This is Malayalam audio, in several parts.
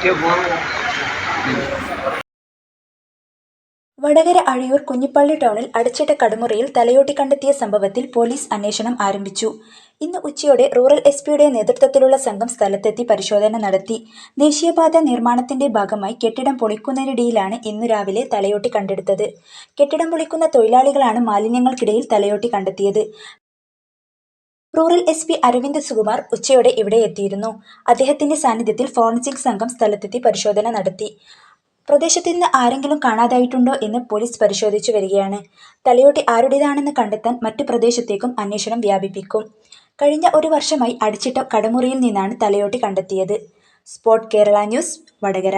Que bom. വടകര അഴിയൂർ കുഞ്ഞിപ്പള്ളി ടൗണിൽ അടച്ചിട്ട കടമുറിയിൽ തലയോട്ടി കണ്ടെത്തിയ സംഭവത്തിൽ പോലീസ് അന്വേഷണം ആരംഭിച്ചു. ഇന്ന് ഉച്ചയോടെ റൂറൽ എസ് പിയുടെ നേതൃത്വത്തിലുള്ള സംഘം സ്ഥലത്തെത്തി പരിശോധന നടത്തി. ദേശീയപാത നിർമ്മാണത്തിന്റെ ഭാഗമായി കെട്ടിടം പൊളിക്കുന്നതിനിടയിലാണ് ഇന്നു രാവിലെ തലയോട്ടി കണ്ടെടുത്തത്. കെട്ടിടം പൊളിക്കുന്ന തൊഴിലാളികളാണ് മാലിന്യങ്ങൾക്കിടയിൽ തലയോട്ടി കണ്ടെത്തിയത്. Rural S P Aravind Sukumar ഉച്ചയോടെ ഇവിടെ എത്തിയിരുന്നു. അദ്ദേഹത്തിന്റെ സാന്നിധ്യത്തിൽ ഫോറൻസിക് സംഘം സ്ഥലത്തെത്തി പരിശോധന നടത്തി. പ്രദേശത്ത് നിന്ന് ആരെങ്കിലും കാണാതായിട്ടുണ്ടോ എന്ന് പോലീസ് പരിശോധിച്ചു വരികയാണ്. തലയോട്ടി ആരുടേതാണെന്ന് കണ്ടെത്താൻ മറ്റു പ്രദേശത്തേക്കും അന്വേഷണം വ്യാപിപ്പിക്കും. കഴിഞ്ഞ ഒരു വർഷമായി അടിച്ചിട്ട കടമുറിയിൽ നിന്നാണ് തലയോട്ടി കണ്ടെത്തിയത്. Spot Kerala news Vadakara.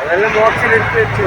അതെല്ലാം ബോക്സിൽ എടുത്ത് വെച്ചു.